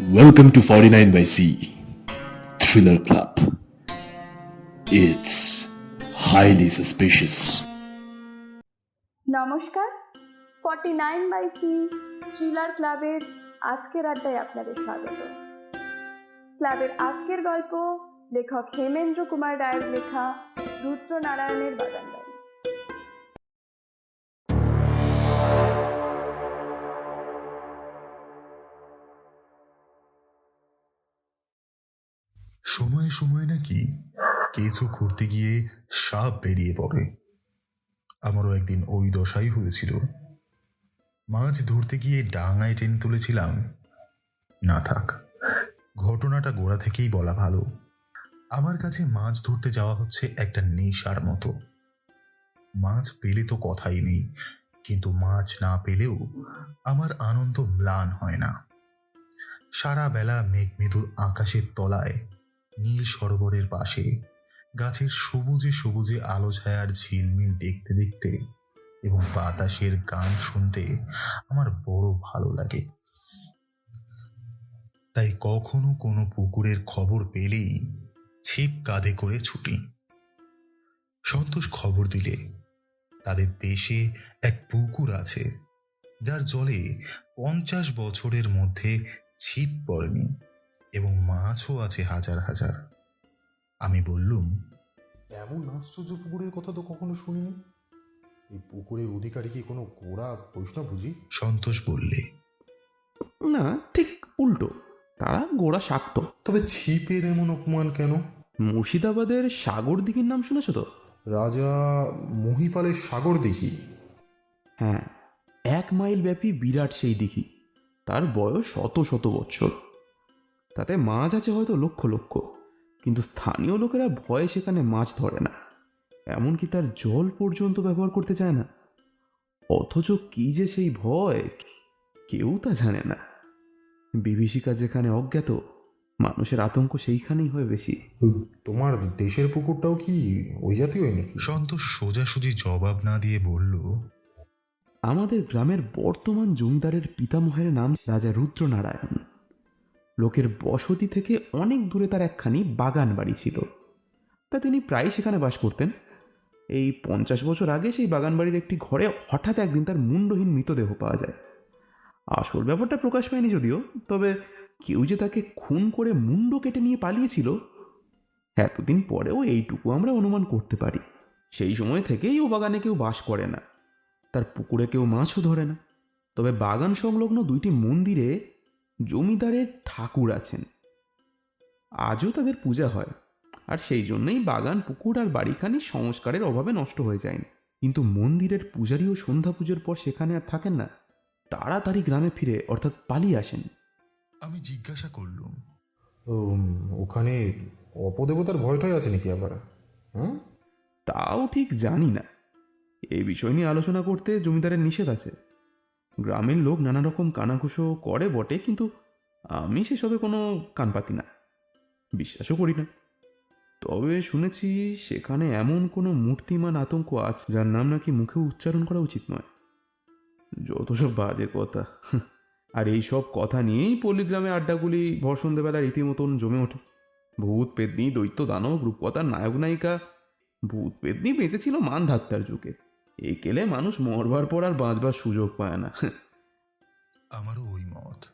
Welcome to 49 by C Thriller Club. It's highly suspicious. নমস্কার forty nine by C thriller ক্লাবের আজকের আড্ডায় আপনাদের স্বাগত ক্লাবের আজকের গল্প লেখক হেমেন্দ্র কুমার রায়ের লেখা রুদ্র নারায়ণের বাগানবাড়ি সময়ে সময়ে নাকি কেঁচো করতে গিয়ে সাপ বেরিয়ে পড়ে। আমারও একদিন ওই দশাই হয়েছিল। মাছ ধরতে গিয়ে ডাঙায় টেনে তুলেছিলাম। না থাক, ঘটনাটা গোড়া থেকেই বলা ভালো। আমার কাছে মাছ ধরতে যাওয়া হচ্ছে একটা নেশার মতো। মাছ পেলে তো কথাই নেই, কিন্তু মাছ না পেলেও আমার আনন্দ ম্লান হয় না। সারা বেলা মেঘমেদুর আকাশের তলায় নীল সরোবরের পাশে গাছের সবুজে সবুজে আলো ছায়ার ঝিলমিল দেখতে দেখতে এবং বাতাসের গান শুনতে আমার বড় ভালো লাগে। তাই কখনো কোনো পুকুরের খবর পেলেই ছিপ কাঁধে করে ছুটি। সন্তোষ খবর দিলে, তাদের দেশে এক পুকুর আছে, যার জলে পঞ্চাশ বছরের মধ্যে ছিপ পড়েনি। এবং মাছও আছে হাজার হাজার। আমি বললুম এমন আশ্চর্য পুকুরের কথা তো কখনো শুনিনি। এই পুকুরের অধিকারী কি কোনো গোড়া বৈষ্ণব বুঝি সন্তোষ বললে না ঠিক উল্টো। তারা গোড়া শাক্ত। তবে ছিপের এমন অপমান কেন? মুর্শিদাবাদের সাগর দিঘির নাম শুনেছো তো? রাজা মহিপালের সাগর দেখি হ্যাঁ এক মাইল ব্যাপী বিরাট সেই দিঘি। তার বয়স শত শত বছর তাতে মাছ আছে হয়তো লক্ষ লক্ষ কিন্তু স্থানীয় লোকেরা ভয়ে সেখানে মাছ ধরে না। এমনকি তার জল পর্যন্ত ব্যবহার করতে চায় না। অথচ কি যে সেই ভয় কেউ তা জানে না। বিভীষিকা যেখানে অজ্ঞাত মানুষের আতঙ্ক সেইখানেই হয় বেশি। তোমার দেশের পুকুরটাও কি ওই জাতীয় নাকি? সন্তোষ সোজাসুজি জবাব না দিয়ে বলল আমাদের গ্রামের বর্তমান জমিদারের পিতামহের নাম রাজা রুদ্রনারায়ণ। লোকের বসতি থেকে অনেক দূরে তার একখানি বাগান বাড়ি ছিল। তা তিনি প্রায় সেখানে বাস করতেন। এই পঞ্চাশ বছর আগে সেই বাগান বাড়ির একটি ঘরে হঠাৎ একদিন তার মুন্ডহীন মৃতদেহ পাওয়া যায়। আসল ব্যাপারটা প্রকাশ পায়নি যদিও, তবে কেউ যে তাকে খুন করে মুন্ড কেটে নিয়ে পালিয়েছিল, এতদিন পরেও এইটুকু আমরা অনুমান করতে পারি। সেই সময় থেকেই ও বাগানে কেউ বাস করে না। তার পুকুরে কেউ মাছও ধরে না। তবে বাগান সংলগ্ন দুইটি মন্দিরে জমিদারের ঠাকুর আছেন। আজও তাদের পূজা হয় আর সেই জন্যই বাগান পুকুর আর বাড়িখানি সংস্কারের অভাবে নষ্ট হয়ে যায়নি কিন্তু মন্দিরের পূজারীও সন্ধ্যা পুজোর পর সেখানে আর থাকেন না। তাড়াতাড়ি গ্রামে ফিরে অর্থাৎ পালিয়ে আসেন। আমি জিজ্ঞাসা করলুম। ওখানে অপদেবতার ভয়টাই আছে নাকি আবার? হ্যাঁ তাও ঠিক জানি না। এই বিষয় নিয়ে আলোচনা করতে জমিদারের নিষেধ আছে। গ্রামের লোক নানা রকম কানাঘুষো করে বটে, কিন্তু আমি সেসবে কোনো কান পাতি না। বিশ্বাসও করি না। তবে শুনেছি সেখানে এমন কোনো মূর্তিমান আতঙ্ক আছে, যার নাম নাকি মুখে উচ্চারণ করা উচিত নয়। যত সব বাজে কথা। আর এই সব কথা নিয়েই পল্লীগ্রামে আড্ডাগুলি ভর সন্ধ্যেবেলা রীতিমতন জমে ওঠে। ভূত, পেতনি, দৈত্য, দানব, রূপকথার নায়ক, নায়িকা, ভূত পেদনি বেঁচেছিল মান যুগে। এই কেলে মানুষ মরবার পর আর বাঁচবার সুযোগ পায় না। আমারও ওই মত।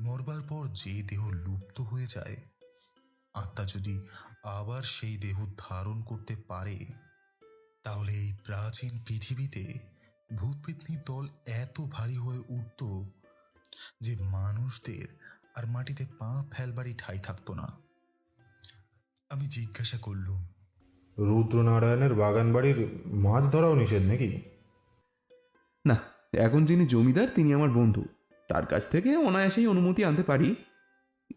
মরবার পর যে দেহ লুপ্ত হয়ে যায়, আত্মা যদি আবার সেই দেহ ধারণ করতে পারে, তাহলে এই প্রাচীন পৃথিবীতে ভূতপেতনির দল এত ভারী হয়ে উঠত যে মানুষদের আর মাটিতে পা ফেলবারই ঠাই থাকতো না। আমি জিজ্ঞাসা করলুম রুদ্রনারায়ণের বাগান বাড়ির মাছ ধরাও নিষেধ নাকি? না এখন যিনি জমিদার তিনি আমার বন্ধু। তার কাছ থেকে অনায়াসেই অনুমতি আনতে পারি।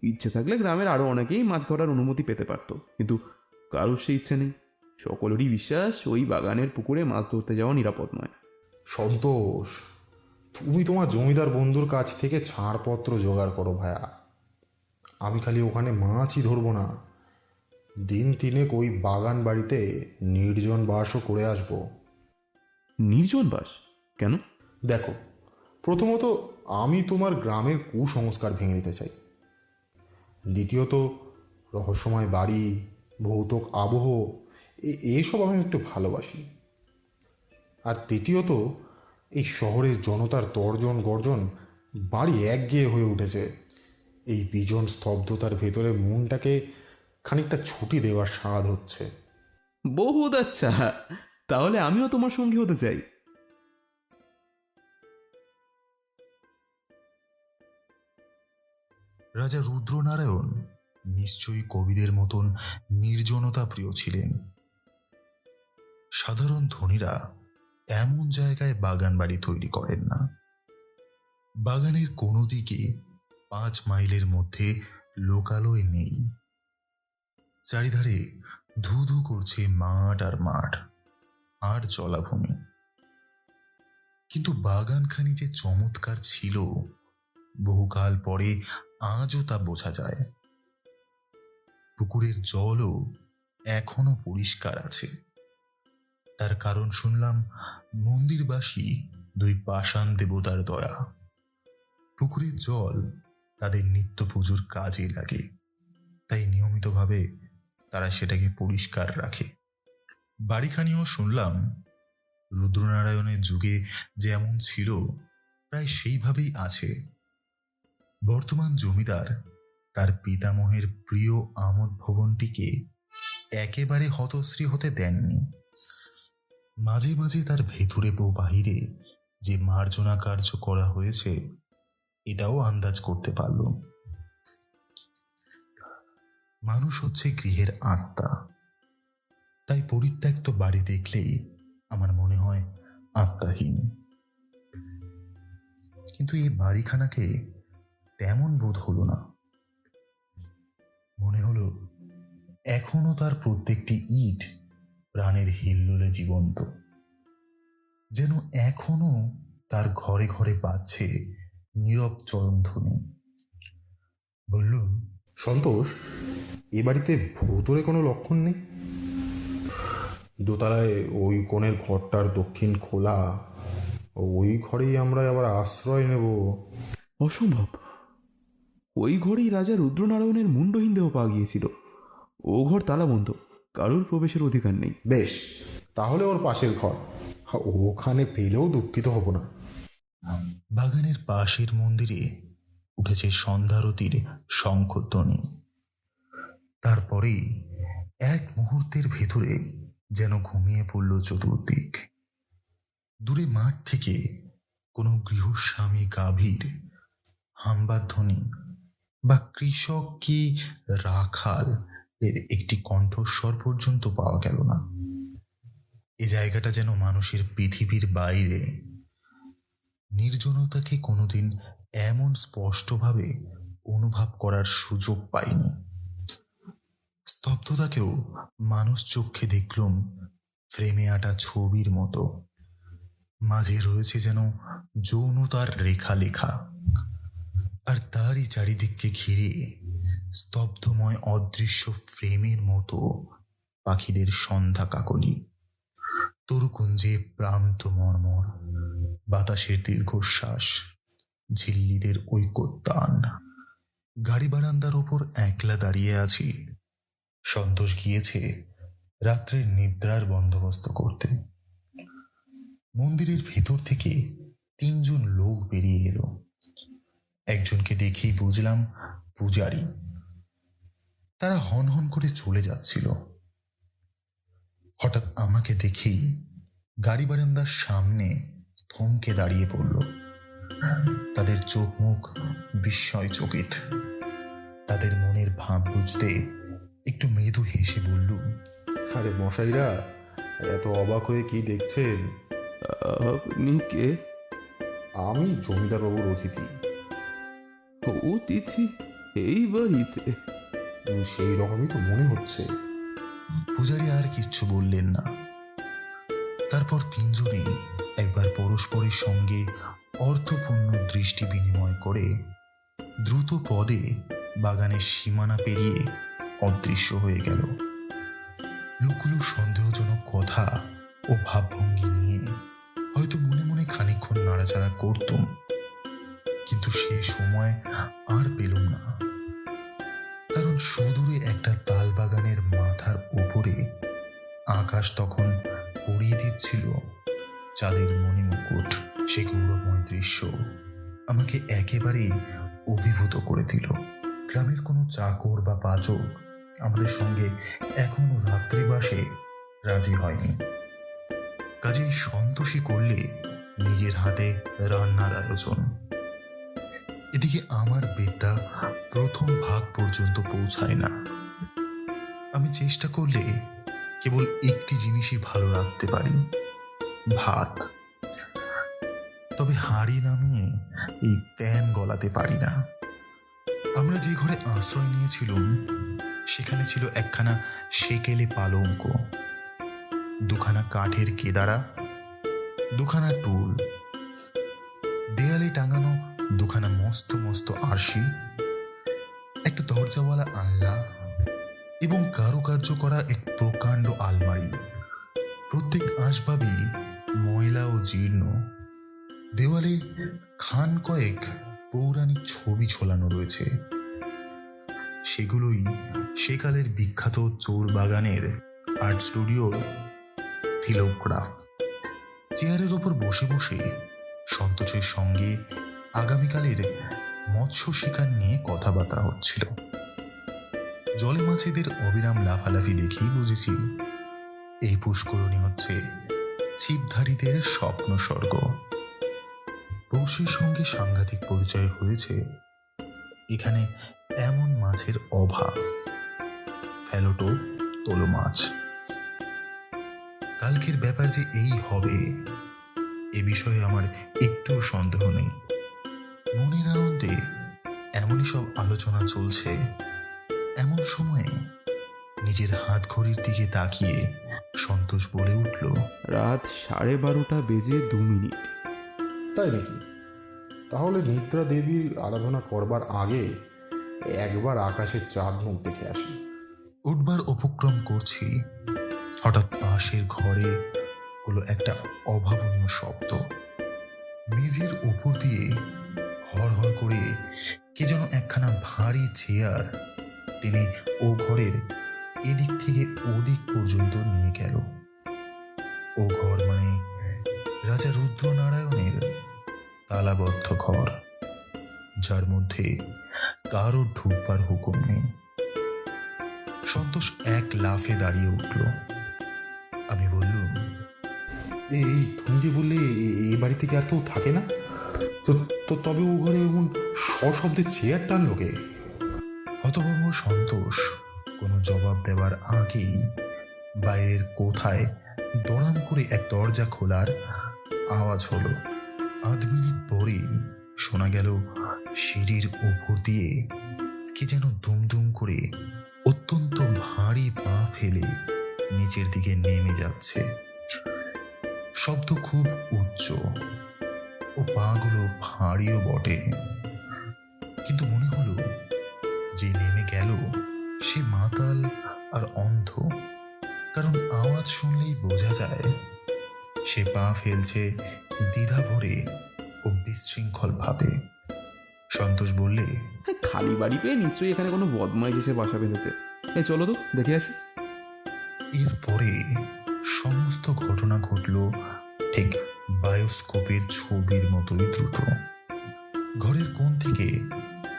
ইচ্ছে থাকলে গ্রামের আরও অনেকেই মাছ ধরার অনুমতি পেতে পারত কিন্তু কারোর সে ইচ্ছে নেই। সকলেরই বিশ্বাস ওই বাগানের পুকুরে মাছ ধরতে যাওয়া নিরাপদ নয়। সন্তোষ তুমি তোমার জমিদার বন্ধুর কাছ থেকে ছাড়পত্র জোগাড় করো ভায়া। আমি খালি ওখানে মাছই ধরবো না। দিন তিনেক ওই বাগান বাড়িতে নির্জন বাসও করে আসব। নির্জন বাস? কেন? দেখো প্রথমত আমি তোমার গ্রামের কুসংস্কার ভেঙে দিতে চাই। দ্বিতীয়ত রহস্যময় বাড়ি ভৌতক আবহ এসব আমি একটু ভালোবাসি। আর তৃতীয়ত এই শহরের জনতার তর্জন গর্জন বাড়ি একগেয়ে হয়ে উঠেছে। এই বিজন স্তব্ধতার ভেতরে মনটাকে খানিকটা ছুটি দেওয়ার স্বাদ হচ্ছে। বহুত আচ্ছা। তাহলে আমিও তোমার সঙ্গী হতে চাই। রাজা রুদ্রনারায়ণ নিশ্চয়ই কবিদের মতন নির্জনতা প্রিয় ছিলেন। সাধারণ ধনীরা এমন জায়গায় বাগান বাড়ি তৈরি করেন না। বাগানের কোনো দিকে পাঁচ মাইলের মধ্যে লোকালয় নেই। চারিধারে ধু ধু করছে মাঠ আর মাঠ, আর জলাভূমি। কিন্তু বাগানখানি যে চমৎকার ছিল, বহুকাল পরে আজও তা বোঝা যায়। পুকুরের জলও এখনও পরিষ্কার আছে। তার কারণ শুনলাম, মন্দিরবাসী দুই পাষাণ দেবতার দয়া। পুকুরের জল তাদের নিত্য পুজোর কাজে লাগে। তাই নিয়মিতভাবে তারা সেটাকে পরিষ্কার রাখে। বাড়িখানিও শুনলাম, রুদ্রনারায়ণের যুগে যেমন ছিল, প্রায় সেইভাবেই আছে। বর্তমান জমিদার তার পিতামহের প্রিয় আমোদ ভবনটিকে একেবারে হতশ্রী হতে দেননি। মাঝে মাঝে তার ভেতরে ও বাহিরে যে মার্জনা কার্য করা হয়েছে, এটাও আন্দাজ করতে পারল মানুষ হচ্ছে গৃহের আত্মা। তাই পরিত্যক্ত বাড়ি দেখলেই আমার মনে হয় আত্মাহীন। কিন্তু এই বাড়িখানাকে তেমন বোধ হলো না। মনে হলো, এখনও তার প্রত্যেকটি ইট প্রাণের হিল্লোলে জীবন্ত। যেন এখনও তার ঘরে ঘরে বাজছে নীরব চরণধ্বনি। বললুম, সন্তোষ এ বাড়িতে ভৌতরে কোনো লক্ষণ নেই? দোতলায় ওই কোণের ঘরটার দক্ষিণ খোলা ওই ঘরেই আমরা আবার আশ্রয় নেব। অসম্ভব। ওই ঘরেই রাজা রুদ্রনারায়ণের মুন্ডহীন দেহ পাওয়া গিয়েছিল। ও ঘর তালাবন্ধ কারোর প্রবেশের অধিকার নেই। বেশ তাহলে ওর পাশের ঘর। ওখানে পেলেও দুঃখিত হব না। বাগানের পাশের মন্দিরে উঠেছে সন্ধ্যারতির শঙ্খধ্বনি। তারপরেই এক মুহূর্তের ভেতরে যেন ঘুমিয়ে পড়ল চতুর্দিক। দূরে মাঠ থেকে কোনো গৃহস্বামী গাভীর, হাম্বার ধ্বনি বা কৃষক কি রাখাল এর একটি কণ্ঠস্বর পর্যন্ত পাওয়া গেল না। এ জায়গাটা যেন মানুষের পৃথিবীর বাইরে। নির্জনতাকে কোনোদিন এমন স্পষ্টভাবে অনুভব করার সুযোগ পাইনি স্তব্ধতাকেও মানুষ চক্ষে দেখলুম ফ্রেমে আটা ছবির মতো। মাঝে রয়েছে যেন যৌনতার রেখা লেখা আর তারই চারিদিককে ঘিরে স্তব্ধময় অদৃশ্য ফ্রেমের মতো পাখিদের সন্ধ্যা কাকলি। তরুকুঞ্জে প্রান্ত মর্মর, বাতাসের দীর্ঘশ্বাস, ঝিল্লিদের ঐকতান গাড়ি বারান্দার ওপর একলা দাঁড়িয়ে আছি। সন্তোষ গিয়েছে রাত্রের নিদ্রার বন্দোবস্ত করতে। মন্দিরের ভেতর থেকে তিনজন লোক বেরিয়ে এলো। একজনকে দেখেই বুঝলাম পূজারি। তারা হন হন করে চলে যাচ্ছিল। হঠাৎ আমাকে দেখেই গাড়ি বারান্দার সামনে থমকে দাঁড়িয়ে পড়ল। তাদের চোখ মুখ বিস্ময় চকিত তাদের মনের ভাব বুঝতে একটু মৃদু হেসে বললুম আরে মশাইরা এত অবাক হয়ে কি দেখছেন? আপনি কে? আমি জমিদারবাবুর অতিথি। অতিথি? এই বাড়িতে? সেই রকমই তো মনে হচ্ছে। পূজারি আর কিচ্ছু বললেন না। তারপর তিনজনেই একবার পরস্পরের সঙ্গে অর্থপূর্ণ দৃষ্টি বিনিময় করে দ্রুত পদে বাগানের সীমানা পেরিয়ে অদৃশ্য হয়ে গেল। লোকগুলো সন্দেহজনক কথা ও ভাবভঙ্গি নিয়ে হয়তো মনে মনে খানিকক্ষণ নাড়াচাড়া করতুম, কিন্তু সে সময় আর পেলুম না। কারণ সুদূরে একটা তাল বাগানের মাথার উপরে আকাশ তখন পড়িয়ে দিচ্ছিল চাঁদের মণিমুকুট সে গৌরবময় দৃশ্য আমাকে একেবারেই অভিভূত করে দিল। গ্রামের কোনো চাকর বা পাচক আমাদের সঙ্গে এখনও রাত্রিবাসে রাজি হয়নি। কাজেই সন্তোষী করলে নিজের হাতে রান্নার আয়োজন। এদিকে আমার বিদ্যা প্রথম ভাগ পর্যন্ত পৌঁছায় না। আমি চেষ্টা করলে কেবল একটি জিনিসই ভালো রাখতে পারি, ভাত। তবে হাড়ি নামিয়ে এই ফ্যান গলাতে পারি না। আমরা যে ঘরে আশ্রয় নিয়েছিলাম সেখানে ছিল একখানা সেকেলে পালঙ্ক, দুখানা কাঠের কেদারা, দুখানা টুল, দেয়ালে টাঙানো দুখানা মস্ত মস্ত আরশি, একটা দরজাওয়ালা আনলা এবং কারুকার্য করা এক প্রকাণ্ড আলমারি। প্রত্যেক আসবাবই ময়লা ও জীর্ণ। দেওয়ালে খান কয়েক পৌরাণিক ছবি ঝোলানো রয়েছে। সেগুলোই সেকালের বিখ্যাত চোর বাগানের আর্ট স্টুডিওর থিলোগ্রাফ। চেয়ারের ওপর বসে বসে সন্তোষের সঙ্গে আগামীকালের মৎস্য শিকার নিয়ে কথাবার্তা হচ্ছিল। জলে মাছেদের অবিরাম লাফালাফি দেখেই বুঝেছি, এই পুষ্করণী হচ্ছে ছিপধারীদের স্বপ্ন স্বর্গ। পৌষের সঙ্গে সাংঘাতিক পরিচয় হয়েছে, এখানে এমন মাছের অভাব। ফ্যালোটো তোলো মাছ। কালকের ব্যাপার যে এই হবে এ বিষয়ে আমার একটু সন্দেহ নেই। মনের আনন্দে এমনই সব আলোচনা চলছে এমন সময়ে নিজের হাত ঘড়ির দিকে তাকিয়ে সন্তোষ বলে উঠল রাত সাড়ে বারোটা বেজে দু মিনিট। তাই নাকি? তাহলে নিদ্রা দেবীর আরাধনা করবার আগে একবার আকাশের চাঁদ মুখ দেখে আসি। উঠবার উপক্রম করছি, হঠাৎ পাশের ঘরে হলো একটা অভাবনীয় শব্দ। মেঝের উপর দিয়ে হর হর করে কে যেন একখানা ভারী চেয়ার টেনে ও ঘরের এদিক থেকে ওদিক পর্যন্ত নিয়ে গেল। ও ঘর মানে রাজা রুদ্রনারায়ণের তালাবদ্ধ ঘর, যার মধ্যে কারও ঢুকবার হুকুম নেই। সন্তোষ এক লাফে দাঁড়িয়ে উঠল। আমি বললুম এই তুমি যে বললে এ- এই বাড়ি থেকে আর কেউ থাকে না? তো তো তবে ও ঘরে এমন সশব্দে চেয়ার টানলো কে? হতভম্ব সন্তোষ কোনো জবাব দেওয়ার আগেই বাইরের কোথায় দড়াম করে এক দরজা খোলার আওয়াজ হলো। আধ মিনিট পরেই শোনা গেল সিঁড়ির উপর দিয়ে কি যেন দুমদুম করে অত্যন্ত ভারী পা ফেলে নিচের দিকে নেমে যাচ্ছে। শব্দ খুব উচ্চ ও পাগুলো ভারীও বটে। কিন্তু মনে হলো যে নেমে গেল সে মাতাল আর অন্ধ। কারণ আওয়াজ শুনলেই বোঝা যায় সে পা ফেলছে দ্বিধা ভরে ও বিশৃঙ্খল ভাবে সন্তোষ বললে খালি বাড়ি পেয়ে নিশ্চয়ই এখানে কোনো বদমাইশ এসে বাসা বেঁধেছে। এই চলো তো দেখে আসি। এরপরে সমস্ত ঘটনা ঘটল ঠিক বায়োস্কোপের ছবির মতোই দ্রুত। ঘরের কোণ থেকে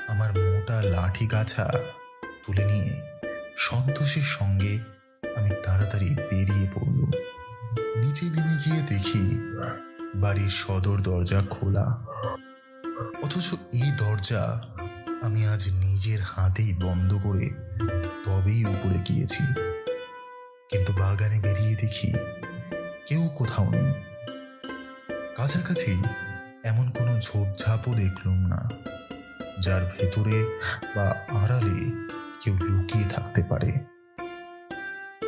আমার মোটা লাঠি গাছা তুলে নিয়ে সন্তোষের সঙ্গে আমি তাড়াতাড়ি বেরিয়ে পড়ল। নিচে নেমে গিয়ে দেখি বাড়ির সদর দরজা খোলা। অথচ এই দরজা আমি আজ নিজের হাতেই বন্ধ করে তবেই উপরে গিয়েছি। কিন্তু বাগানে বেরিয়ে দেখি কেউ কোথাও নেই। কাছাকাছি এমন কোনো ঝোপঝাপও দেখলুম না, যার ভেতরে বা আড়ালে কেউ লুকিয়ে থাকতে পারে।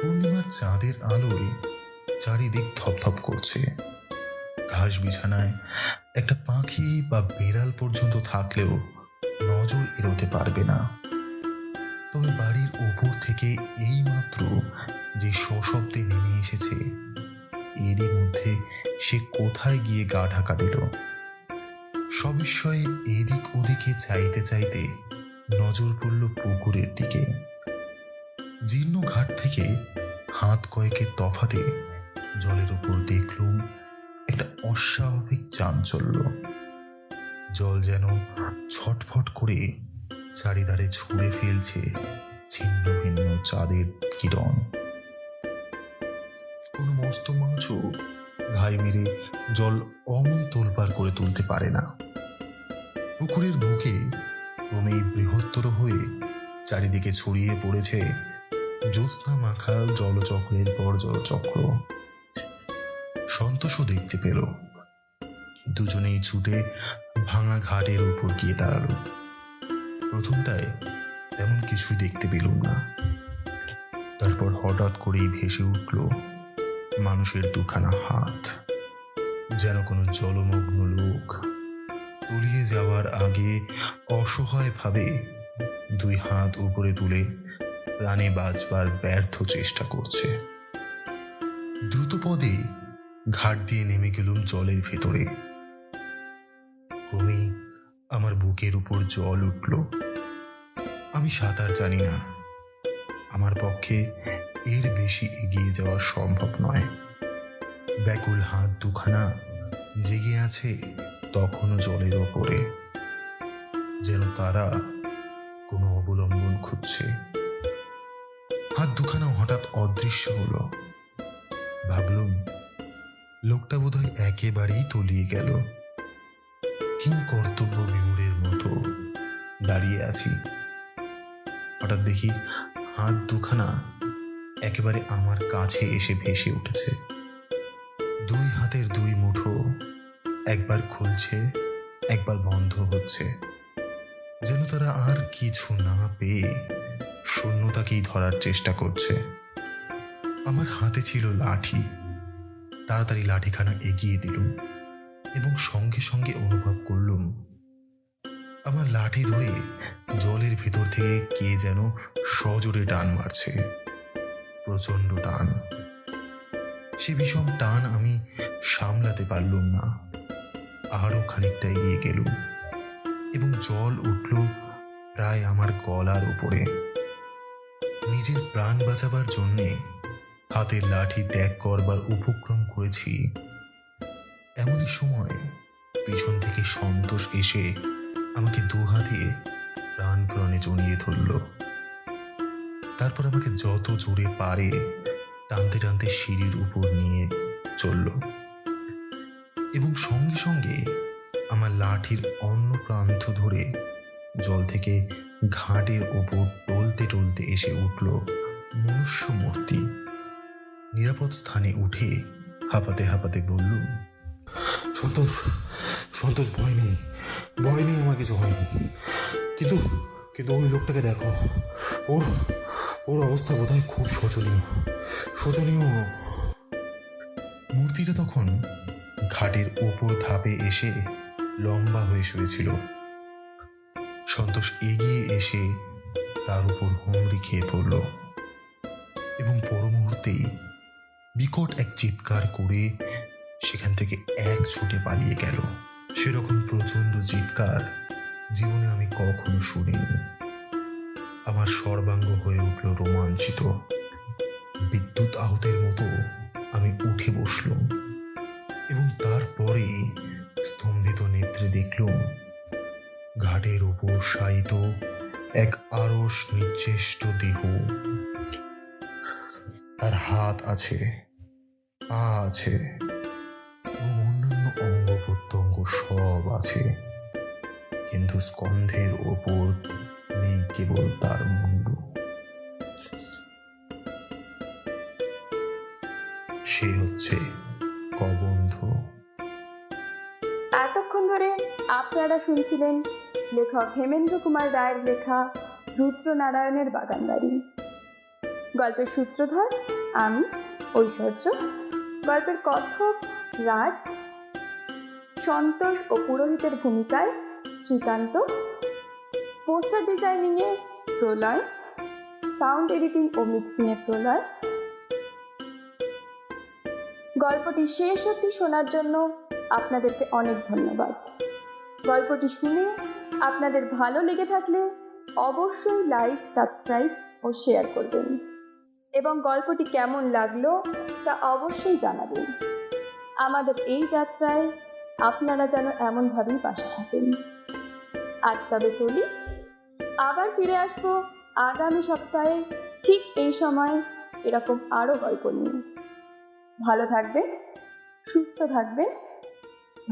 পূর্ণিমার চাঁদের আলোয় চারিদিক থপথপ করছে। ঘাস বিছানায় একটা পাখি বা বিড়াল পর্যন্ত থাকলেও নজর এড়োতে পারবে না। তবে বাড়ির উপর থেকে এইমাত্র যে সশব্দে নেমে এসেছে, এরই মধ্যে সে কোথায় গিয়ে গা ঢাকা দিল? সবিস্ময়ে এদিক ওদিকে চাইতে চাইতে নজর পড়ল পুকুরের দিকে। জীর্ণ ঘাট থেকে হাত কয়েকের তফাতে জলের ওপর দেখলুম একটা অস্বাভাবিক চাঞ্চল্য। জল যেন ছটফট করে চারিধারে ছুঁড়ে ফেলছে ছিন্ন ভিন্ন চাঁদের কিরণ। কোনো মস্ত মাছও ঘাই মেরে জল অমন তোলপার করে তুলতে পারে না। পুকুরের বুকে ক্রমেই বৃহত্তর হয়ে চারিদিকে ছড়িয়ে পড়েছে জ্যোৎস্না মাখা জলচক্রের পর জলচক্র। সন্তোষও দেখতে পেল। দুজনেই ছুটে ভাঙা ঘাটের উপর গিয়ে দাঁড়াল। প্রথমটায় তেমন কিছুই দেখতে পেলুম না। তারপর হঠাৎ করেই ভেসে উঠল মানুষের দুখানা হাত। যেন কোনো জলমগ্ন লোক। তলিয়ে যাওয়ার আগে অসহায়ভাবে দুই হাত উপরে তুলে প্রাণে বাঁচবার ব্যর্থ চেষ্টা করছে। দ্রুত পদে ঘাট দিয়ে নেমে গেলুম জলের ভেতরে। ক্রমেই আমার বুকের উপর জল উঠল। আমি সাঁতার জানি না। আমার পক্ষে এর বেশি এগিয়ে যাওয়া সম্ভব নয়। ব্যাকুল হাত দুখানা জেগে আছে তখনও জলের ওপরে। যেন তারা কোনো অবলম্বন খুঁজছে। হাত দুখানা হঠাৎ অদৃশ্য হলো। ভাবলুম লোকটা বোধহয় একেবারেই তলিয়ে গেল। কিং কর্তব্য বিমূঢ়ের মতো দাঁড়িয়ে আছি। হঠাৎ দেখি হাত দুখানা একেবারে আমার কাছে এসে ভেসে উঠেছে। দুই হাতের দুই মুঠো একবার খুলছে, একবার বন্ধ হচ্ছে। যেন তারা আর কিছু না পেয়ে শূন্যতাকেই ধরার চেষ্টা করছে। আমার হাতে ছিল লাঠি। তাড়াতাড়ি লাঠিখানা এগিয়ে দিলুম এবং সঙ্গে সঙ্গে অনুভব করলুম, আমার লাঠি ধরে জলের ভেতর থেকে কে যেন সজোরে টান মারছে, প্রচণ্ড টান। সে বিষম টান আমি সামলাতে পারলুম না। আরও খানিকটা এগিয়ে গেলুম এবং জল উঠল প্রায় আমার গলার উপরে। নিজের প্রাণ বাঁচাবার জন্যে হাতের লাঠি ত্যাগ করবার উপক্রম করেছি। এমনই সময় পিছন থেকে সন্তোষ এসে আমাকে দু হাতে প্রাণপ্রাণে জড়িয়ে ধরল। তারপর আমাকে যত জোরে পারে টানতে টানতে সিঁড়ির উপর নিয়ে চলল। এবং সঙ্গে সঙ্গে আমার লাঠির অন্য প্রান্ত ধরে জল থেকে ঘাটের ওপর টলতে টলতে এসে উঠল মনুষ্য মূর্তি নিরাপদ স্থানে উঠে হাঁপাতে হাঁপাতে বলল, সন্তোষ সন্তোষ, ভয় নেই ভয় নেই আমার কিছু হয়নি। কিন্তু কিন্তু ওই লোকটাকে দেখো, ওর ওর অবস্থা বোধহয় খুব শোচনীয় শোচনীয়। মূর্তিটা তখন ঘাটের ওপর ধাপে এসে লম্বা হয়ে শুয়েছিল। সন্তোষ এগিয়ে এসে তার উপর হুমড়ি খেয়ে পড়ল এবং পর মুহূর্তেই বিকট এক চিৎকার করে সেখান থেকে এক ছুটে পালিয়ে গেল। সেরকম প্রচণ্ড চিৎকার জীবনে আমি কখনো শুনিনি। আমার সর্বাঙ্গ হয়ে উঠল রোমাঞ্চিত। বিদ্যুৎ আহতের মতো আমি উঠে বসলুম এবং তারপরে স্তম্ভিত নেত্রে দেখলুম ঘাটের উপর শায়িত এক আরস নিচেষ্ট দেহ। তার হাত আছে, পা আছে, অন্যান্য অঙ্গ প্রত্যঙ্গ সব আছে। কিন্তু স্কন্ধের ওপর নেই কেবল তার মুন্ডু। সে হচ্ছে কবন্ধ। এতক্ষণ ধরে আপনারা শুনছিলেন লেখক হেমেন্দ্র কুমার রায়ের লেখা রুদ্রনারায়ণের বাগানবাড়ি। গল্পের সূত্রধর আমি, ঐশ্বর্য। গল্পের কথক রাজ। সন্তোষ ও পুরোহিতের ভূমিকায় শ্রীকান্ত। পোস্টার ডিজাইনিংয়ে প্রলয়। সাউন্ড এডিটিং ও মিক্সিংয়ে প্রলয়। গল্পটি শেষ অবধি শোনার জন্য আপনাদেরকে অনেক ধন্যবাদ। গল্পটি শুনে আপনাদের ভালো লেগে থাকলে অবশ্যই লাইক, সাবস্ক্রাইব ও শেয়ার করবেন। এবং গল্পটি কেমন লাগল তা অবশ্যই জানাবেন। আমাদের এই যাত্রায় আপনারা যেন এমনভাবেই পাশে থাকেন। আজ তবে চলি, আবার ফিরে আসব আগামী সপ্তাহে ঠিক এই সময় এরকম আরও গল্প নিয়ে। ভালো থাকবেন, সুস্থ থাকবেন,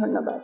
ধন্যবাদ।